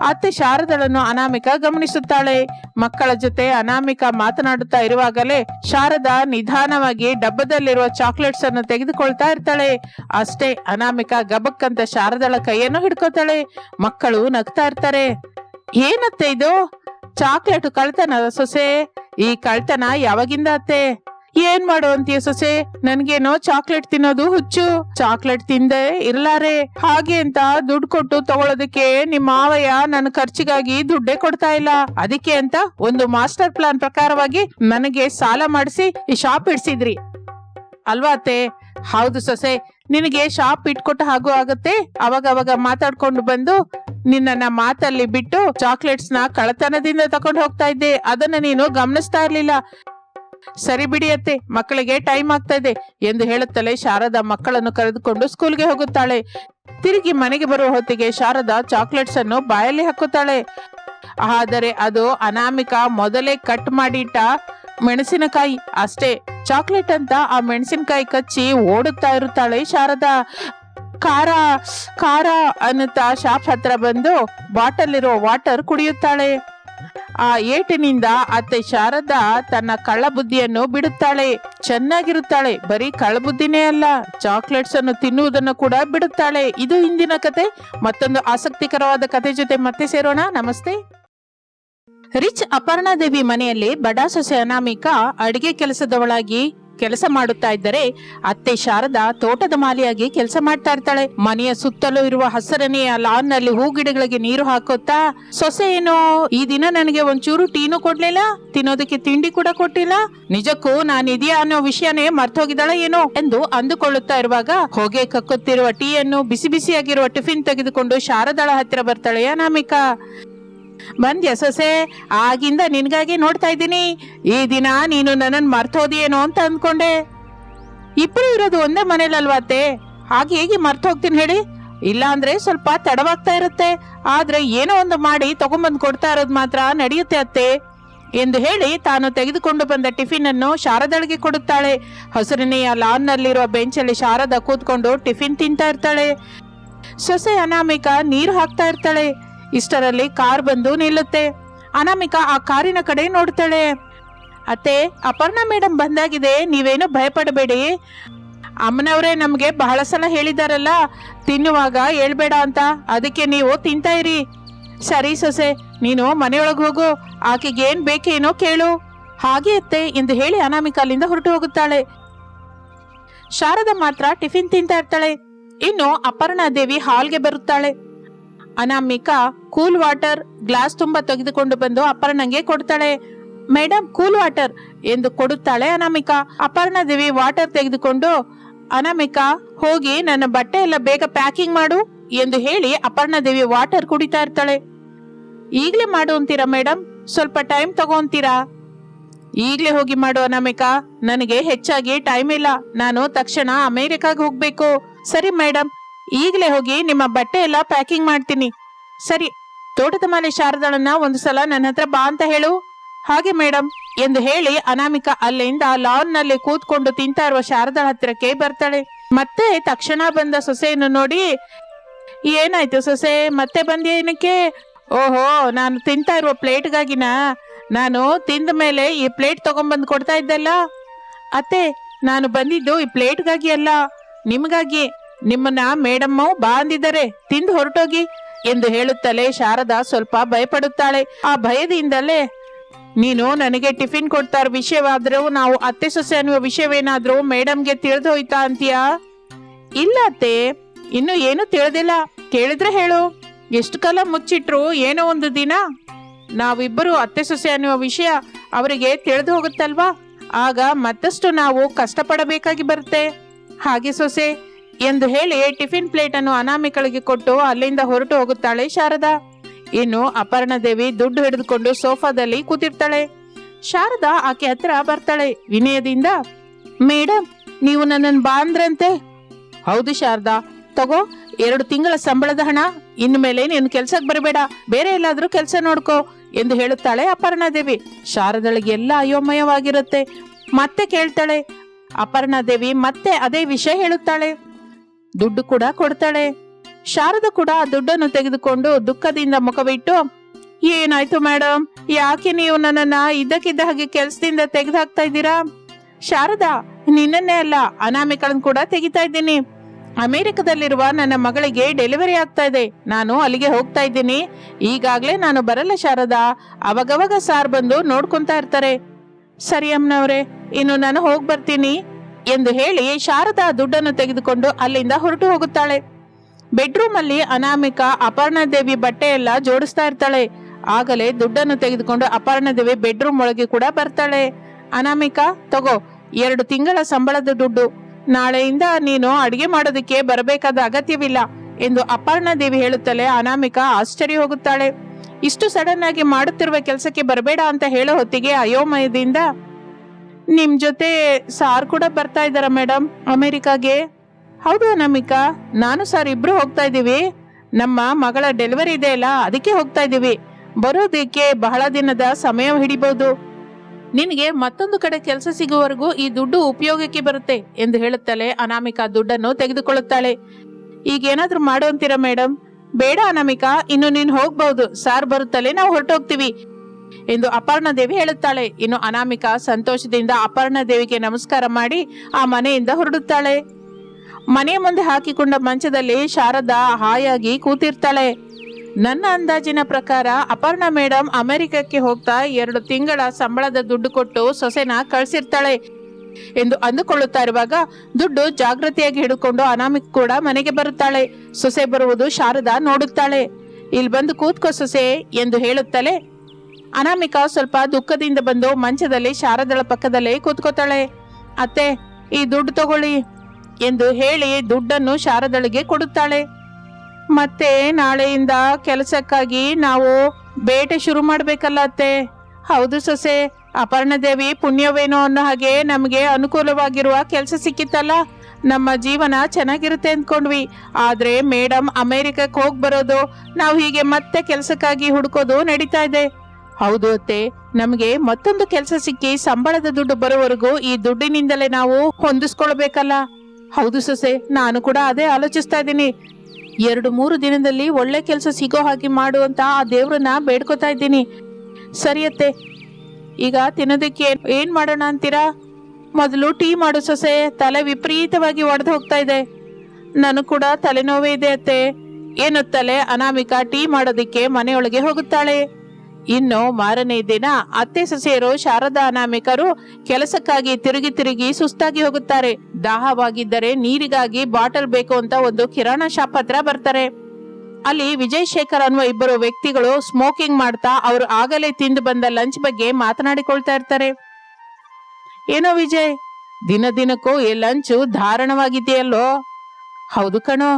Speaker 1: ಅತ್ತೆ ಶಾರದಳನ್ನು ಅನಾಮಿಕ ಗಮನಿಸುತ್ತಾಳೆ. ಮಕ್ಕಳ ಜೊತೆ ಅನಾಮಿಕ ಮಾತನಾಡುತ್ತಾ ಇರುವಾಗಲೇ ಶಾರದಾ ನಿಧಾನವಾಗಿ ಡಬ್ಬದಲ್ಲಿರುವ ಚಾಕ್ಲೇಟ್ಸ್ ಅನ್ನು ತೆಗೆದುಕೊಳ್ತಾ ಇರ್ತಾಳೆ. ಅಷ್ಟೇ ಅನಾಮಿಕ ಗಬಕ್ಕಂತ ಶಾರದಳ ಕೈಯನ್ನು ಹಿಡ್ಕೋತಾಳೆ. ಮಕ್ಕಳು ನಗ್ತಾ ಇರ್ತಾರೆ. ಏನತ್ತೆ ಇದು? ಚಾಕ್ಲೇಟ್ ಕಳ್ತನ ಸೊಸೆ? ಈ ಕಳ್ತನ ಯಾವಾಗಿಂದ ಅತ್ತೆ? ಏನ್ ಮಾಡು ಅಂತೀಯ ಸೊಸೆ? ನನ್ಗೇನೋ ಚಾಕ್ಲೇಟ್ ತಿನ್ನೋದು ಹುಚ್ಚು. ಚಾಕ್ಲೇಟ್ ತಿಂದೆ ಇರ್ಲಾರೆ. ಹಾಗೆ ಅಂತ ದುಡ್ಡು ಕೊಟ್ಟು ತಗೊಳೋದಕ್ಕೆ ನಿಮ್ಮ ಮಾವಯ್ಯ ನನ್ನ ಖರ್ಚಿಗಾಗಿ ದುಡ್ಡೇ ಕೊಡ್ತಾ ಇಲ್ಲ. ಅದಕ್ಕೆ ಅಂತ ಒಂದು ಮಾಸ್ಟರ್ ಪ್ಲಾನ್ ಪ್ರಕಾರವಾಗಿ ನನಗೆ ಸಾಲ ಮಾಡಿಸಿ ಈ ಶಾಪ್ ಇಡ್ಸಿದ್ರಿ. ಅಲ್ವಾ ಅತ್ತೆ? ಹೌದು ಸೊಸೆ. ನಿನಗೆ ಶಾಪ್ ಇಟ್ಕೊಟ್ಟ ಹಾಗೂ ಆಗತ್ತೆ. ಅವಾಗ ಅವಾಗ ಮಾತಾಡ್ಕೊಂಡು ಬಂದು ನಿನ್ನನ್ನ ಮಾತಲ್ಲಿ ಬಿಟ್ಟು ಚಾಕ್ಲೇಟ್ಸ್ನ ಕಳತನದಿಂದ ತಕೊಂಡು ಹೋಗ್ತಾ ಇದ್ದೆ. ಅದನ್ನ ನೀನು ಗಮನಿಸ್ತಾ ಇರ್ಲಿಲ್ಲ. ಸರಿ ಬಿಡಿಯತ್ತೆ ಮಕ್ಕಳಿಗೆ ಟೈಮ್ ಆಗ್ತಾ ಇದೆ ಎಂದು ಹೇಳುತ್ತಲೇ ಶಾರದಾ ಮಕ್ಕಳನ್ನು ಕರೆದುಕೊಂಡು ಸ್ಕೂಲ್ಗೆ ಹೋಗುತ್ತಾಳೆ. ತಿರುಗಿ ಮನೆಗೆ ಬರುವ ಹೊತ್ತಿಗೆ ಶಾರದಾ ಚಾಕ್ಲೇಟ್ಸ್ ಅನ್ನು ಬಾಯಲ್ಲಿ ಹಾಕುತ್ತಾಳೆ. ಆದರೆ ಅದು ಅನಾಮಿಕ ಮೊದಲೇ ಕಟ್ ಮಾಡಿಟ್ಟ ಮೆಣಸಿನಕಾಯಿ. ಅಷ್ಟೇ ಚಾಕ್ಲೇಟ್ ಅಂತ ಆ ಮೆಣಸಿನಕಾಯಿ ಕಚ್ಚಿ ಓಡುತ್ತಾ ಇರುತ್ತಾಳೆ ಶಾರದಾ. ಖಾರ ಖಾರ ಅನ್ನುತ್ತಾ ಶಾಪ್ ಹತ್ರ ಬಂದು ಬಾಟಲ್ ಇರೋ ವಾಟರ್ ಕುಡಿಯುತ್ತಾಳೆ. ಆ ಏಟಿನಿಂದ ಅತ್ತೆ ಶಾರದಾ ತನ್ನ ಕಳ್ಳಬುದ್ಧಿಯನ್ನು ಬಿಡುತ್ತಾಳೆ. ಚೆನ್ನಾಗಿರುತ್ತಾಳೆ. ಬರೀ ಕಳ್ಳ ಬುದ್ಧಿನೇ ಅಲ್ಲ, ಚಾಕ್ಲೇಟ್ಸ್ ಅನ್ನು ತಿನ್ನುವುದನ್ನು ಕೂಡ ಬಿಡುತ್ತಾಳೆ. ಇದು ಇಂದಿನ ಕತೆ. ಮತ್ತೊಂದು ಆಸಕ್ತಿಕರವಾದ ಕತೆ ಜೊತೆ ಮತ್ತೆ ಸೇರೋಣ. ನಮಸ್ತೆ. ರಿಚ್ ಅಪರ್ಣಾದೇವಿ ಮನೆಯಲ್ಲಿ ಬಡಾ ಸೊಸೆ ಅನಾಮಿಕಾ ಅಡಿಗೆ ಕೆಲಸದವಳಾಗಿ ಕೆಲಸ ಮಾಡುತ್ತಾ ಇದ್ದರೆ ಅತ್ತೆ ಶಾರದಾ ತೋಟದ ಮಾಲಿಯಾಗಿ ಕೆಲಸ ಮಾಡ್ತಾ ಇರ್ತಾಳೆ. ಮನೆಯ ಸುತ್ತಲೂ ಇರುವ ಹಸರನೆಯ ಲಾನ್ನಲ್ಲಿ ಹೂ ಗಿಡಗಳಿಗೆ ನೀರು ಹಾಕುತ್ತಾ, ಸೊಸೆ ಏನು, ಈ ದಿನ ನನಗೆ ಒಂಚೂರು ಟೀನು ಕೊಡ್ಲಿಲ್ಲ? ತಿನ್ನೋದಕ್ಕೆ ತಿಂಡಿ ಕೂಡ ಕೊಟ್ಟಿಲ್ಲ? ನಿಜಕ್ಕೂ ನಾನು ಇದೆಯಾ ಅನ್ನೋ ವಿಷಯನೇ ಮರ್ತೋಗಿದ್ದಾಳೆ ಏನೋ ಎಂದು ಅಂದುಕೊಳ್ಳುತ್ತಾ ಇರುವಾಗ ಹೊಗೆ ಕಕ್ಕುತ್ತಿರುವ ಟೀಯನ್ನು ಬಿಸಿ ಬಿಸಿಯಾಗಿರುವ ಟಿಫಿನ್ ತೆಗೆದುಕೊಂಡು ಶಾರದಾಳ ಹತ್ತಿರ ಬರ್ತಾಳೆ ಅನಾಮಿಕಾ ಬಂದ್ಯ ಸೊಸೆ, ಆಗಿಂದ ನಿನಗಾಗಿ ನೋಡ್ತಾ ಇದ್ದೀನಿ. ಈ ದಿನ ನೀನು ನನ್ನನ್ ಮರ್ತೋದಿಯೇನೋ ಅಂತ ಅಂದ್ಕೊಂಡೆ. ಇಬ್ಬರು ಇರೋದು ಒಂದೇ ಅತ್ತೆ? ಹಾಗೆ ಹೇಗೆ ಮರ್ತ ಹೋಗ್ತೀನಿ ಹೇಳಿ? ಇಲ್ಲ ಅಂದ್ರೆ ಸ್ವಲ್ಪ ತಡವಾಗ್ತಾ ಇರುತ್ತೆ. ಆದ್ರೆ ಏನೋ ಒಂದು ಮಾಡಿ ತಗೊಂಬಂದು ಕೊಡ್ತಾ ಇರೋದು ಮಾತ್ರ ನಡೆಯುತ್ತೆ ಅತ್ತೆ. ಎಂದು ಹೇಳಿ ತಾನು ತೆಗೆದುಕೊಂಡು ಬಂದ ಟಿಫಿನ್ ಅನ್ನು ಶಾರದಳಿಗೆ ಕೊಡುತ್ತಾಳೆ. ಹಸುರಿನೆಯ ಲಾನ್ ನಲ್ಲಿರುವ ಬೆಂಚಲ್ಲಿ ಶಾರದ ಕೂತ್ಕೊಂಡು ಟಿಫಿನ್ ತಿಂತಾ ಇರ್ತಾಳೆ. ಸೊಸೆ ಅನಾಮಿಕ ನೀರು ಹಾಕ್ತಾ ಇರ್ತಾಳೆ. ಇಷ್ಟರಲ್ಲಿ ಕಾರ್ ಬಂದು ನಿಲ್ಲುತ್ತೆ. ಅನಾಮಿಕಾ ಆ ಕಾರಿನ ಕಡೆ ನೋಡ್ತಾಳೆ. ಅತ್ತೆ, ಅಪರ್ಣ ಮೇಡಮ್ ಬಂದಾಗಿದೆ, ನೀವೇನು ಭಯಪಡಬೇಡಿ. ಅಮ್ಮನವರೇ ನಮಗೆ ಬಹಳ ಸಲ ಹೇಳಿದಾರಲ್ಲ, ತಿನ್ನುವಾಗ ಹೇಳ್ಬೇಡ ಅಂತ, ಅದಕ್ಕೆ ನೀವು ತಿಂತಾ ಇರಿ. ಸರಿ ಸೊಸೆ, ನೀನು ಮನೆಯೊಳಗೆ ಹೋಗು, ಆಕೆಗೆ ಏನ್ ಬೇಕೇನೋ ಕೇಳು. ಹಾಗೆ ಅತ್ತೆ, ಎಂದು ಹೇಳಿ ಅನಾಮಿಕ ಅಲ್ಲಿಂದ ಹೊರಟು ಹೋಗುತ್ತಾಳೆ. ಶಾರದ ಮಾತ್ರ ಟಿಫಿನ್ ತಿಂತಾ ಇರ್ತಾಳೆ. ಇನ್ನು ಅಪರ್ಣಾ ದೇವಿ ಹಾಲ್ಗೆ ಬರುತ್ತಾಳೆ. ಅನಾಮಿಕಾ ಕೂಲ್ ವಾಟರ್ ಗ್ಲಾಸ್ ತುಂಬಾ ತೆಗೆದುಕೊಂಡು ಬಂದು ಅಪರ್ಣಂಗೆ ಕೊಡ್ತಾಳೆ. Madam cool water! ಎಂದು ಕೊಡುತ್ತಾಳೆ ಅನಾಮಿಕಾ. ಅಪರ್ಣ ದೇವಿ ವಾಟರ್ ತೆಗೆದುಕೊಂಡು, ಅನಾಮಿಕಾ, ಹೋಗಿ ನನ್ನ ಬಟ್ಟೆ ಎಲ್ಲ ಬೇಗ ಪ್ಯಾಕಿಂಗ್ ಮಾಡು ಎಂದು ಹೇಳಿ ಅಪರ್ಣ ದೇವಿ ವಾಟರ್ ಕುಡಿತಾ ಇರ್ತಾಳೆ. ಈಗ್ಲೇ ಮಾಡು ಅಂತೀರಾ ಮೇಡಮ್ ಸ್ವಲ್ಪ ಟೈಮ್ ತಗೊಂತೀರಾ? ಈಗ್ಲೇ ಹೋಗಿ ಮಾಡು ಅನಾಮಿಕಾ. ನನಗೆ ಹೆಚ್ಚಾಗಿ ಟೈಮ್ ಇಲ್ಲ. ನಾನು ತಕ್ಷಣ ಅಮೆರಿಕಾಗೆ ಹೋಗ್ಬೇಕು. ಸರಿ ಮೇಡಮ್ ಈಗಲೇ ಹೋಗಿ ನಿಮ್ಮ ಬಟ್ಟೆ ಎಲ್ಲ ಪ್ಯಾಕಿಂಗ್ ಮಾಡ್ತೀನಿ. ಸರಿ, ತೋಟದ ಮಾಲೆ ಶಾರದಾಳನ್ನ ಒಂದು ಸಲ ನನ್ನ ಹತ್ರ ಬಾ ಅಂತ ಹೇಳು. ಹಾಗೆ ಮೇಡಮ್ ಎಂದು ಹೇಳಿ ಅನಾಮಿಕಾ ಅಲ್ಲಿಂದ ಲಾನ್ನಲ್ಲಿ ಕೂತ್ಕೊಂಡು ತಿಂತಾ ಇರುವ ಶಾರದಾಳ ಹತ್ತಿರಕ್ಕೆ ಬರ್ತಾಳೆ. ಮತ್ತೆ ತಕ್ಷಣ ಬಂದ ಸೊಸೆಯನ್ನು ನೋಡಿ, ಏನಾಯ್ತು ಸೊಸೆ, ಮತ್ತೆ ಬಂದೇನಕ್ಕೆ ಓಹೋ, ನಾನು ತಿಂತಾ ಇರುವ ಪ್ಲೇಟ್ಗಾಗಿನ? ನಾನು ತಿಂದ ಮೇಲೆ ಈ ಪ್ಲೇಟ್ ತಗೊಂಡ್ಬಂದು ಕೊಡ್ತಾ ಇದ್ದಲ್ಲ? ಅತ್ತೆ, ನಾನು ಬಂದಿದ್ದು ಈ ಪ್ಲೇಟ್ಗಾಗಿ ಅಲ್ಲ, ನಿಮಗಾಗಿ. ನಿಮ್ಮನ್ನ ಮೇಡಮ್ಮು ಬಾ ಅಂದಿದ್ದಾರೆ ತಿಂದು ಹೊರಟೋಗಿ ಎಂದು ಹೇಳುತ್ತಲೇ ಶಾರದಾ ಸ್ವಲ್ಪ ಭಯಪಡುತ್ತಾಳೆ. ಆ ಭಯದಿಂದಲೇ ನೀನು ನನಗೆ ಟಿಫಿನ್ ಕೊಡ್ತಾರ, ವಿಷಯವಾದ್ರೂ ನಾವು ಅತ್ತೆ ಸೊಸೆ ಅನ್ನುವ ವಿಷಯವೇನಾದ್ರೂ ಮೇಡಮ್ಗೆ ತಿಳಿದು ಹೋಯ್ತಾ ಅಂತೀಯಾ? ಇಲ್ಲ ಅತ್ತೆ, ಇನ್ನು ಏನು ತಿಳಿದಿಲ್ಲ. ಕೇಳಿದ್ರೆ ಹೇಳು. ಎಷ್ಟು ಕಾಲ ಮುಚ್ಚಿಟ್ರು ಏನೋ ಒಂದು ದಿನ? ನಾವಿಬ್ಬರು ಅತ್ತೆ ಸೊಸೆ ಅನ್ನುವ ವಿಷಯ ಅವರಿಗೆ ತಿಳಿದು ಹೋಗುತ್ತಲ್ವಾ? ಆಗ ಮತ್ತಷ್ಟು ನಾವು ಕಷ್ಟಪಡಬೇಕಾಗಿ ಬರುತ್ತೆ. ಹಾಗೆ ಸೊಸೆ ಎಂದು ಹೇಳಿ ಟಿಫಿನ್ ಪ್ಲೇಟ್ ಅನ್ನು ಅನಾಮಿಕಳಿಗೆ ಕೊಟ್ಟು ಅಲ್ಲಿಂದ ಹೊರಟು ಹೋಗುತ್ತಾಳೆ ಶಾರದಾ. ಇನ್ನು ಅಪರ್ಣ ದೇವಿ ದುಡ್ಡು ಹಿಡಿದುಕೊಂಡು ಸೋಫಾದಲ್ಲಿ ಕೂತಿರ್ತಾಳೆ. ಶಾರದಾ ಆಕೆ ಹತ್ರ ಬರ್ತಾಳೆ. ವಿನಯದಿಂದ ಮೇಡಮ್ ನೀವು ನನ್ನನ್ನು ಬಾ ಅಂದ್ರಂತೆ ಹೌದು ಶಾರದಾ. ತಗೋ, ಎರಡು ತಿಂಗಳ ಸಂಬಳದ ಹಣ. ಇನ್ನು ಮೇಲೆ ನೀನು ಕೆಲ್ಸಕ್ಕೆ ಬರಬೇಡ. ಬೇರೆ ಎಲ್ಲಾದರೂ ಕೆಲಸ ನೋಡ್ಕೋ, ಎಂದು ಹೇಳುತ್ತಾಳೆ ಅಪರ್ಣಾ ದೇವಿ. ಶಾರದಳಿಗೆ ಎಲ್ಲ ಅಯೋಮಯವಾಗಿರುತ್ತೆ. ಮತ್ತೆ ಕೇಳ್ತಾಳೆ. ಅಪರ್ಣಾ ದೇವಿ ಮತ್ತೆ ಅದೇ ವಿಷಯ ಹೇಳುತ್ತಾಳೆ. ದುಡ್ಡು ಕೂಡ ಕೊಡ್ತಾಳೆ. ಶಾರದ ಕೂಡ ಆ ದುಡ್ಡನ್ನು ತೆಗೆದುಕೊಂಡು ದುಃಖದಿಂದ ಮುಖವಿಟ್ಟು, ಏನಾಯ್ತು ಮೇಡಮ್ ಯಾಕೆ ನೀವು ನನ್ನನ್ನ ಇದ್ದಕ್ಕಿದ್ದ ಹಾಗೆ ಕೆಲಸದಿಂದ ತೆಗೆದು ಹಾಕ್ತಾ ಇದ್ದೀರಾ? ಶಾರದಾ, ನಿನ್ನನ್ನೇ ಅಲ್ಲ, ಅನಾಮಿಕಳನ್ ಕೂಡ ತೆಗಿತಾ ಇದ್ದೀನಿ. ಅಮೆರಿಕದಲ್ಲಿರುವ ನನ್ನ ಮಗಳಿಗೆ ಡೆಲಿವರಿ ಆಗ್ತಾ ಇದೆ. ನಾನು ಅಲ್ಲಿಗೆ ಹೋಗ್ತಾ ಇದ್ದೀನಿ. ಈಗಾಗ್ಲೇ ನಾನು ಬರಲ್ಲ ಶಾರದಾ. ಅವಾಗವಾಗ ಸಾರ್ ಬಂದು ನೋಡ್ಕೊಂತಾ ಇರ್ತಾರೆ. ಸರಿ ಅಮ್ಮನವ್ರೆ, ಇನ್ನು ನಾನು ಹೋಗ್ ಬರ್ತೀನಿ ಎಂದು ಹೇಳಿ ಶಾರದಾ ದುಡ್ಡನ್ನು ತೆಗೆದುಕೊಂಡು ಅಲ್ಲಿಂದ ಹೊರಟು ಹೋಗುತ್ತಾಳೆ. ಬೆಡ್ರೂಮ್ ಅಲ್ಲಿ ಅನಾಮಿಕಾ ಅಪರ್ಣಾ ದೇವಿ ಬಟ್ಟೆ ಎಲ್ಲ ಜೋಡಿಸ್ತಾ ಇರ್ತಾಳೆ. ಆಗಲೇ ದುಡ್ಡನ್ನು ತೆಗೆದುಕೊಂಡು ಅಪರ್ಣಾ ದೇವಿ ಬೆಡ್ರೂಮ್ ಒಳಗೆ ಕೂಡ ಬರ್ತಾಳೆ. ಅನಾಮಿಕಾ, ತಗೋ, ಎರಡು ತಿಂಗಳ ಸಂಬಳದ ದುಡ್ಡು. ನಾಳೆಯಿಂದ ನೀನು ಅಡಿಗೆ ಮಾಡೋದಕ್ಕೆ ಬರಬೇಕಾದ ಅಗತ್ಯವಿಲ್ಲ ಎಂದು ಅಪರ್ಣಾ ದೇವಿ ಹೇಳುತ್ತಲೇ ಅನಾಮಿಕಾ ಆಶ್ಚರ್ಯ ಹೋಗುತ್ತಾಳೆ. ಇಷ್ಟು ಸಡನ್ ಆಗಿ ಮಾಡುತ್ತಿರುವ ಕೆಲಸಕ್ಕೆ ಬರಬೇಡ ಅಂತ ಹೇಳೋ ಹೊತ್ತಿಗೆ ಅಯೋಮಯದಿಂದ ನಿಮ್ ಜೊತೆ ಸಾರ್ ಕೂಡ ಬರ್ತಾ ಇದಾರ ಮೇಡಮ್? ಅಮೆರಿಕಾಗೆ? ಹೌದು ಅನಾಮಿಕಾ, ನಾನು ಸರ್ ಇಬ್ರು ಹೋಗ್ತಾ ಇದ್ದೀವಿ. ನಮ್ಮ ಮಗಳ ಡೆಲಿವರಿ ಇದೆ ಅಲ್ಲ, ಅದಕ್ಕೆ ಹೋಗ್ತಾ ಇದ್ದೀವಿ. ಬರೋದಕ್ಕೆ ಬಹಳ ದಿನದ ಸಮಯ ಹಿಡಿಬಹುದು ನಿನಗೆ ಮತ್ತೊಂದು ಕಡೆ ಕೆಲಸ ಸಿಗುವವರೆಗೂ ಈ ದುಡ್ಡು ಉಪಯೋಗಕ್ಕೆ ಬರುತ್ತೆ ಎಂದು ಹೇಳುತ್ತಲೇ ಅನಾಮಿಕಾ ದುಡ್ಡನ್ನು ತೆಗೆದುಕೊಳ್ಳುತ್ತಾಳೆ. ಈಗ ಏನಾದ್ರೂ ಮಾಡು ಅಂತೀರಾ ಮೇಡಮ್? ಬೇಡ ಅನಾಮಿಕಾ, ಇನ್ನು ನೀನ್ ಹೋಗ್ಬಹುದು ಸಾರ್ ಬರುತ್ತಲೇ ನಾವು ಹೊರಟೋಗ್ತೀವಿ. ಎಂದು ಅಪರ್ಣ ದೇವಿ ಹೇಳುತ್ತಾಳೆ. ಇನ್ನು ಅನಾಮಿಕ ಸಂತೋಷದಿಂದ ಅಪರ್ಣ ದೇವಿಗೆ ನಮಸ್ಕಾರ ಮಾಡಿ ಆ ಮನೆಯಿಂದ ಹೊರಡುತ್ತಾಳೆ. ಮನೆಯ ಮುಂದೆ ಹಾಕಿಕೊಂಡ ಮಂಚದಲ್ಲಿ ಶಾರದಾ ಹಾಯಾಗಿ ಕೂತಿರ್ತಾಳೆ. ನನ್ನ ಅಂದಾಜಿನ ಪ್ರಕಾರ ಅಪರ್ಣ ಮೇಡಮ್ ಅಮೆರಿಕಕ್ಕೆ ಹೋಗ್ತಾ ಎರಡು ತಿಂಗಳ ಸಂಬಳದ ದುಡ್ಡು ಕೊಟ್ಟು ಸೊಸೆನ ಕಳ್ಸಿರ್ತಾಳೆ ಎಂದು ಅಂದುಕೊಳ್ಳುತ್ತಾ ಇರುವಾಗ ದುಡ್ಡು ಜಾಗೃತಿಯಾಗಿ ಹಿಡ್ಕೊಂಡು ಅನಾಮಿಕ್ ಕೂಡ ಮನೆಗೆ ಬರುತ್ತಾಳೆ. ಸೊಸೆ ಬರುವುದು ಶಾರದಾ ನೋಡುತ್ತಾಳೆ. ಇಲ್ಲಿ ಬಂದು ಕೂತ್ಕೋ ಸೊಸೆ ಎಂದು ಹೇಳುತ್ತಲೇ ಅನಾಮಿಕಾ ಸ್ವಲ್ಪ ದುಃಖದಿಂದ ಬಂದು ಮಂಚದಲ್ಲಿ ಶಾರದಳ ಪಕ್ಕದಲ್ಲೇ ಕೂತ್ಕೋತಾಳೆ. ಅತ್ತೆ, ಈ ದುಡ್ಡು ತಗೊಳ್ಳಿ ಎಂದು ಹೇಳಿ ದುಡ್ಡನ್ನು ಶಾರದಳಿಗೆ ಕೊಡುತ್ತಾಳೆ. ಮತ್ತೆ ನಾಳೆಯಿಂದ ಕೆಲಸಕ್ಕಾಗಿ ನಾವು ಬೇಟೆ ಶುರು ಮಾಡಬೇಕಲ್ಲ ಅತ್ತೆ. ಹೌದು ಸೊಸೆ, ಅಪರ್ಣದೇವಿ ಪುಣ್ಯವೇನೋ ಅನ್ನೋ ಹಾಗೆ ನಮಗೆ ಅನುಕೂಲವಾಗಿರುವ ಕೆಲಸ ಸಿಕ್ಕಿತ್ತಲ್ಲ. ನಮ್ಮ ಜೀವನ ಚೆನ್ನಾಗಿರುತ್ತೆ ಅಂದ್ಕೊಂಡ್ವಿ. ಆದ್ರೆ ಮೇಡಮ್ ಅಮೆರಿಕಕ್ಕೆ ಹೋಗಿ ಬರೋದು, ನಾವು ಹೀಗೆ ಮತ್ತೆ ಕೆಲಸಕ್ಕಾಗಿ ಹುಡುಕೋದು ನಡೀತಾ ಇದೆ. ಹೌದು ಅತ್ತೆ. ನಮಗೆ ಮತ್ತೊಂದು ಕೆಲಸ ಸಿಕ್ಕಿ ಸಂಬಳದ ದುಡ್ಡು ಬರೋವರೆಗೂ ಈ ದುಡ್ಡಿನಿಂದಲೇ ನಾವು ಹೊಂದಿಸ್ಕೊಳ್ಬೇಕಲ್ಲ. ಹೌದು ಸೊಸೆ, ನಾನು ಕೂಡ ಅದೇ ಆಲೋಚಿಸ್ತಾ ಇದ್ದೀನಿ. ಎರಡು ಮೂರು ದಿನದಲ್ಲಿ ಒಳ್ಳೆ ಕೆಲಸ ಸಿಗೋ ಹಾಗೆ ಮಾಡು ಅಂತ ಆ ದೇವ್ರನ್ನ ಬೇಡ್ಕೋತಾ ಇದ್ದೀನಿ. ಸರಿಯತ್ತೆ ಈಗ ತಿನ್ನೋದಕ್ಕೆ ಏನ್ ಮಾಡೋಣ ಅಂತೀರಾ? ಮೊದಲು ಟೀ ಮಾಡು ಸೊಸೆ, ತಲೆ ವಿಪರೀತವಾಗಿ ಒಡೆದು ಹೋಗ್ತಾ ಇದೆ. ನನಗೆ ಕೂಡ ತಲೆನೋವೇ ಇದೆ ಅತ್ತೆ. ಏನುತ್ತಲೆ ಅನಾಮಿಕಾ ಟೀ ಮಾಡೋದಕ್ಕೆ ಮನೆಯೊಳಗೆ ಹೋಗುತ್ತಾಳೆ. ಇನ್ನು ಮಾರನೇ ದಿನ ಅತ್ತೆ ಸೊಸೆಯರು ಶಾರದಾ ಅನಾಮಿಕರು ಕೆಲಸಕ್ಕಾಗಿ ತಿರುಗಿ ತಿರುಗಿ ಸುಸ್ತಾಗಿ ಹೋಗುತ್ತಾರೆ. ದಾಹವಾಗಿದ್ದರೆ ನೀರಿಗಾಗಿ ಬಾಟಲ್ ಬೇಕು ಅಂತ ಒಂದು ಕಿರಾಣ ಶಾಪ್ ಹತ್ರ ಬರ್ತಾರೆ. ಅಲ್ಲಿ ವಿಜಯ್ ಶೇಖರ್ ಅನ್ನುವ ಇಬ್ಬರು ವ್ಯಕ್ತಿಗಳು ಸ್ಮೋಕಿಂಗ್ ಮಾಡ್ತಾ ಅವರು ಆಗಲೇ ತಿಂದು ಬಂದ ಲಂಚ್ ಬಗ್ಗೆ ಮಾತನಾಡಿಕೊಳ್ತಾ ಇರ್ತಾರೆ. ಏನೋ ವಿಜಯ್, ದಿನ ದಿನಕ್ಕೂ ಈ ಲಂಚ್ ಧಾರಣವಾಗಿದೆಯಲ್ಲೋ? ಹೌದು ಕಣೋ,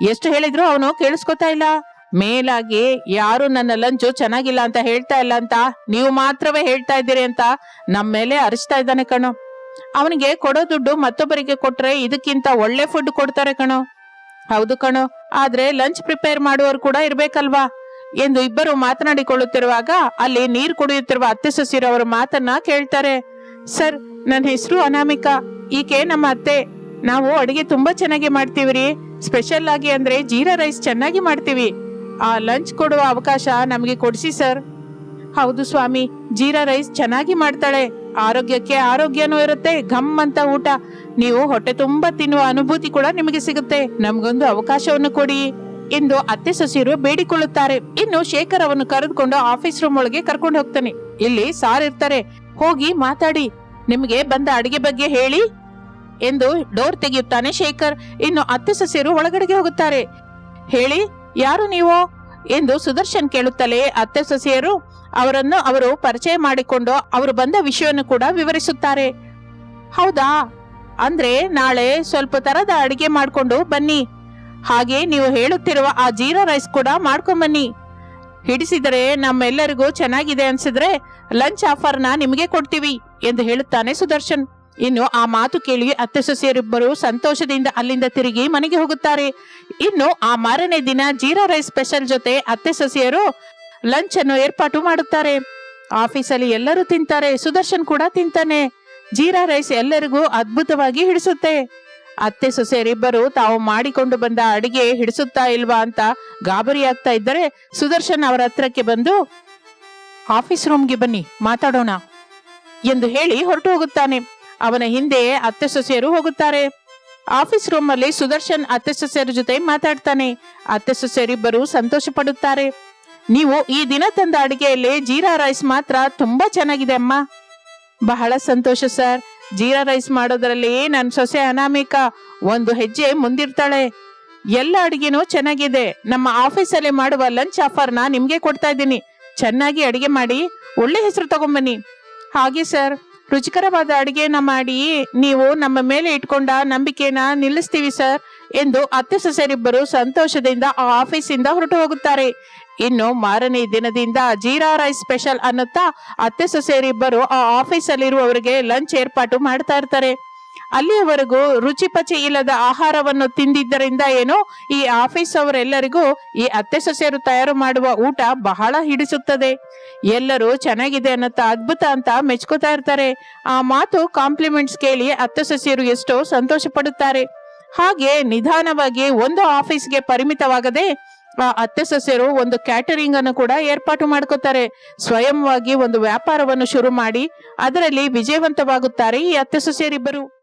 Speaker 1: ಎಷ್ಟು ಹೇಳಿದ್ರು ಅವನು ಕೇಳಿಸ್ಕೊತಾ ಇಲ್ಲ. ಮೇಲಾಗಿ ಯಾರು ನನ್ನ ಲಂಚು ಚೆನ್ನಾಗಿಲ್ಲ ಅಂತ ಹೇಳ್ತಾ ಇಲ್ಲ ಅಂತ ನೀವು ಮಾತ್ರವೇ ಹೇಳ್ತಾ ಇದ್ದೀರಿ ಅಂತ ನಮ್ಮ ಮೇಲೆ ಅರಿಸ್ತಾ ಇದ್ದಾನೆ ಕಣೋ. ಅವನಿಗೆ ಕೊಡೋ ದುಡ್ಡು ಮತ್ತೊಬ್ಬರಿಗೆ ಕೊಟ್ರೆ ಇದಕ್ಕಿಂತ ಒಳ್ಳೆ ಫುಡ್ ಕೊಡ್ತಾರೆ ಕಣೋ. ಹೌದು ಕಣೋ, ಆದ್ರೆ ಲಂಚ್ ಪ್ರಿಪೇರ್ ಮಾಡುವವರು ಕೂಡ ಇರ್ಬೇಕಲ್ವಾ? ಎಂದು ಇಬ್ಬರು ಮಾತನಾಡಿಕೊಳ್ಳುತ್ತಿರುವಾಗ ಅಲ್ಲಿ ನೀರು ಕುಡಿಯುತ್ತಿರುವ ಅತ್ತೆ ಸೊಸಿರವರ ಮಾತನ್ನ ಕೇಳ್ತಾರೆ. ಸರ್, ನನ್ನ ಹೆಸರು ಅನಾಮಿಕಾ. ಈಕೆ ನಮ್ಮ ಅತ್ತೆ. ನಾವು ಅಡಿಗೆ ತುಂಬಾ ಚೆನ್ನಾಗಿ ಮಾಡ್ತೀವ್ರಿ. ಸ್ಪೆಷಲ್ ಆಗಿ ಅಂದ್ರೆ ಜೀರಾ ರೈಸ್ ಚೆನ್ನಾಗಿ ಮಾಡ್ತೀವಿ. ಆ ಲಂಚ್ ಕೊಡುವ ಅವಕಾಶ ನಮಗೆ ಕೊಡಿಸಿ ಸರ್ ಹೌದು, ಸ್ವಾಮಿ. ಜೀರಾ ರೈಸ್ ಚೆನ್ನಾಗಿ ಮಾಡ್ತಾಳೆ. ಆರೋಗ್ಯಕ್ಕೆ ಆರೋಗ್ಯನೂ ಇರುತ್ತೆ, ಘಮ್ ಅಂತ ಊಟ. ನೀವು ಹೊಟ್ಟೆ ತುಂಬಾ ತಿನ್ನುವ ಅನುಭೂತಿ ಕೂಡ ನಿಮಗೆ ಸಿಗುತ್ತೆ. ನಮಗೊಂದು ಅವಕಾಶವನ್ನು ಕೊಡಿ ಎಂದು ಅತ್ತೆ ಸೊಸೆಯರು ಬೇಡಿಕೊಳ್ಳುತ್ತಾರೆ. ಇನ್ನು ಶೇಖರ್ ಅವನ್ನು ಕರೆದುಕೊಂಡು ಆಫೀಸ್ ರೂಮ್ ಒಳಗೆ ಕರ್ಕೊಂಡು ಹೋಗ್ತಾನೆ. ಇಲ್ಲಿ ಸಾರ್ ಇರ್ತಾರೆ. ಹೋಗಿ ಮಾತಾಡಿ. ನಿಮಗೆ ಬಂದ ಅಡಿಗೆ ಬಗ್ಗೆ ಹೇಳಿ ಎಂದು ಡೋರ್ ತೆಗೆಯುತ್ತಾನೆ ಶೇಖರ್. ಇನ್ನು ಅತ್ತೆ ಸೊಸಿಯರು ಒಳಗಡೆಗೆ ಹೋಗುತ್ತಾರೆ. ಹೇಳಿ. ಯಾರು ನೀವು? ಎಂದು ಸುದರ್ಶನ್ ಕೇಳುತ್ತಲೇ ಅತ್ತೆ ಸೊಸೆಯರು ಅವರನ್ನು ಅವರು ಪರಿಚಯ ಮಾಡಿಕೊಂಡು ಅವರು ಬಂದ ವಿಷಯವನ್ನು ಕೂಡ ವಿವರಿಸುತ್ತಾರೆ. ಹೌದಾ? ಅಂದ್ರೆ ನಾಳೆ ಸ್ವಲ್ಪ ತರದ ಅಡಿಗೆ ಮಾಡಿಕೊಂಡು ಬನ್ನಿ. ಹಾಗೆ ನೀವು ಹೇಳುತ್ತಿರುವ ಆ ಜೀರಾ ರೈಸ್ ಕೂಡ ಮಾಡ್ಕೊಂಬನ್ನಿ. ಹಿಡಿಸಿದರೆ ನಮ್ಮೆಲ್ಲರಿಗೂ ಚೆನ್ನಾಗಿದೆ ಅನ್ಸಿದ್ರೆ ಲಂಚ್ ಆಫರ್ನ ನಿಮಗೆ ಕೊಡ್ತೀವಿ, ಎಂದು ಹೇಳುತ್ತಾನೆ ಸುದರ್ಶನ್. ಇನ್ನು ಆ ಮಾತು ಕೇಳಿ ಅತ್ತೆ ಸೊಸೆಯರಿಬ್ಬರು ಸಂತೋಷದಿಂದ ಅಲ್ಲಿಂದ ತಿರುಗಿ ಮನೆಗೆ ಹೋಗುತ್ತಾರೆ. ಇನ್ನು ಆ ಮಾರನೇ ದಿನ ಜೀರಾ ರೈಸ್ ಸ್ಪೆಷಲ್ ಜೊತೆ ಅತ್ತೆ ಸೊಸೆಯರು ಲಂಚ್ ಅನ್ನು ಏರ್ಪಾಟು ಮಾಡುತ್ತಾರೆ. ಆಫೀಸಲ್ಲಿ ಎಲ್ಲರೂ ತಿಂತಾರೆ, ಸುದರ್ಶನ್ ಕೂಡ ತಿಂತಾನೆ. ಜೀರಾ ರೈಸ್ ಎಲ್ಲರಿಗೂ ಅದ್ಭುತವಾಗಿ ಹಿಡಿಸುತ್ತೆ. ಅತ್ತೆ ಸೊಸೆಯರಿಬ್ಬರು ತಾವು ಮಾಡಿಕೊಂಡು ಬಂದ ಅಡಿಗೆ ಹಿಡಿಸುತ್ತಾ ಇಲ್ವಾ ಅಂತ ಗಾಬರಿ ಆಗ್ತಾ ಇದ್ದರೆ ಸುದರ್ಶನ್ ಅವರ ಹತ್ರಕ್ಕೆ ಬಂದು, ಆಫೀಸ್ ರೂಮ್ಗೆ ಬನ್ನಿ, ಮಾತಾಡೋಣ ಎಂದು ಹೇಳಿ ಹೊರಟು ಹೋಗುತ್ತಾನೆ. ಅವನ ಹಿಂದೆ ಅತ್ತೆ ಸೊಸೆಯರು ಹೋಗುತ್ತಾರೆ. ಆಫೀಸ್ ರೂಮ್ ಅಲ್ಲಿ ಸುದರ್ಶನ್ ಅತ್ತೆ ಸೊಸೆಯರ ಜೊತೆ ಮಾತಾಡ್ತಾನೆ. ಅತ್ತೆ ಸೊಸೆಯರಿಬ್ಬರು ಸಂತೋಷ ಪಡುತ್ತಾರೆ ನೀವು ಈ ದಿನ ತಂದ ಅಡಿಗೆಯಲ್ಲಿ ಜೀರಾ ರೈಸ್ ಮಾತ್ರ ತುಂಬಾ ಚೆನ್ನಾಗಿದೆ ಅಮ್ಮ. ಬಹಳ ಸಂತೋಷ ಸರ್. ಜೀರಾ ರೈಸ್ ಮಾಡೋದ್ರಲ್ಲಿ ನನ್ನ ಸೊಸೆ ಅನಾಮಿಕ, ಒಂದು ಹೆಜ್ಜೆ ಮುಂದಿರ್ತಾಳೆ. ಎಲ್ಲ ಅಡಿಗೆನೂ ಚೆನ್ನಾಗಿದೆ. ನಮ್ಮ ಆಫೀಸಲ್ಲಿ ಮಾಡುವ ಲಂಚ್ ಆಫರ್ನ ನಿಮ್ಗೆ ಕೊಡ್ತಾ ಇದ್ದೀನಿ. ಚೆನ್ನಾಗಿ ಅಡಿಗೆ ಮಾಡಿ, ಒಳ್ಳೆ ಹೆಸರು ತಗೊಂಬನ್ನಿ. ಹಾಗೆ ಸರ್. ರುಚಿಕರವಾದ ಅಡಿಗೆಯನ್ನ ಮಾಡಿ ನೀವು ನಮ್ಮ ಮೇಲೆ ಇಟ್ಕೊಂಡ ನಂಬಿಕೆನ ನಿಲ್ಲಿಸ್ತೀವಿ, ಸರ್, ಎಂದು ಅತ್ತೆ ಸೊಸೆರಿಬ್ಬರು ಸಂತೋಷದಿಂದ ಆ ಆಫೀಸಿಂದ ಹೊರಟು ಹೋಗುತ್ತಾರೆ. ಇನ್ನು ಮಾರನೇ ದಿನದಿಂದ ಜೀರಾ ರೈಸ್ ಸ್ಪೆಷಲ್ ಅನ್ನುತ್ತಾ ಅತ್ತೆ ಸೊಸೆಯರಿಬ್ಬರು ಆ ಆಫೀಸಲ್ಲಿರುವವರಿಗೆ ಲಂಚ್ ಏರ್ಪಾಟು ಮಾಡ್ತಾ ಇರ್ತಾರೆ. ಅಲ್ಲಿಯವರೆಗೂ ರುಚಿ ಪಚಿ ಇಲ್ಲದ ಆಹಾರವನ್ನು ತಿಂದಿದ್ದರಿಂದ ಏನು ಈ ಆಫೀಸ್ ಅವರೆಲ್ಲರಿಗೂ ಈ ಅತ್ತೆ ಸೊಸೆಯರು ತಯಾರು ಮಾಡುವ ಊಟ ಬಹಳ ಹಿಡಿಸುತ್ತದೆ. ಎಲ್ಲರೂ ಚೆನ್ನಾಗಿದೆ ಅನ್ನುತ್ತಾ ಅದ್ಭುತ ಅಂತ ಮೆಚ್ಕೋತಾ ಇರ್ತಾರೆ. ಆ ಮಾತು ಕಾಂಪ್ಲಿಮೆಂಟ್ಸ್ ಕೇಳಿ ಅತ್ತೆ ಸೊಸೆಯರು ಎಷ್ಟೋ ಸಂತೋಷ ಪಡುತ್ತಾರೆ ಹಾಗೆ ನಿಧಾನವಾಗಿ ಒಂದು ಆಫೀಸ್ಗೆ ಪರಿಮಿತವಾಗದೆ ಆ ಅತ್ತೆ ಸೊಸೆಯರು ಒಂದು ಕ್ಯಾಟರಿಂಗ್ ಅನ್ನು ಕೂಡ ಏರ್ಪಾಟು ಮಾಡ್ಕೋತಾರೆ. ಸ್ವಯಂವಾಗಿ ಒಂದು ವ್ಯಾಪಾರವನ್ನು ಶುರು ಮಾಡಿ ಅದರಲ್ಲಿ ವಿಜಯವಂತವಾಗುತ್ತಾರೆ ಈ ಅತ್ತೆ ಸೊಸೆಯರಿಬ್ಬರು.